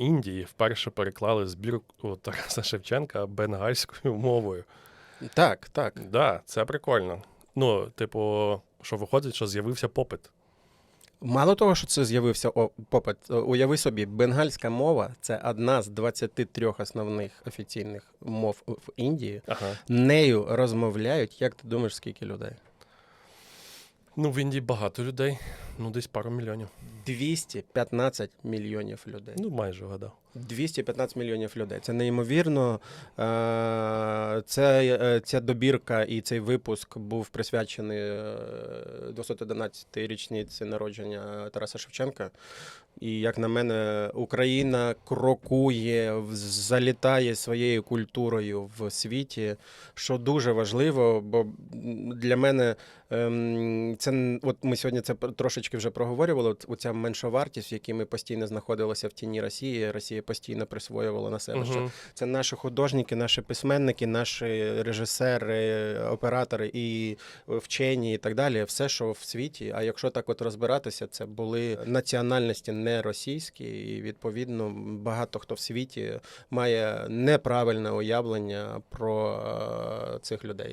Індії вперше переклали збірку Тараса Шевченка бенгальською мовою. Так, так. Да, це прикольно. Ну, типу, що виходить, що з'явився попит. Мало того, що це з'явився попит, е, уяви собі, бенгальська мова це одна з 23 основних офіційних мов в Індії. Ага. Нею розмовляють, як ти думаєш, скільки людей? Ну, в Індії багато людей, ну десь пару мільйонів. 215 мільйонів людей. Ну, майже вгадав. 215 мільйонів людей. Це неймовірно. Е, Це, е, ця добірка і цей випуск був присвячений е, 211-й річниці народження Тараса Шевченка. І, як на мене, Україна крокує, залітає своєю культурою в світі, що дуже важливо, бо для мене ем, це от ми сьогодні це пр- трошечки вже проговорювали. От оця меншовартість, в якій ми постійно знаходилися в тіні Росії, Росія постійно присвоювала на себе. Що Мгм. це наші художники, наші письменники, наші режисери, оператори і вчені, і так далі. Все, що в світі. А якщо так от розбиратися, це були національності не російські, і відповідно багато хто в світі має неправильне уявлення про е, цих людей.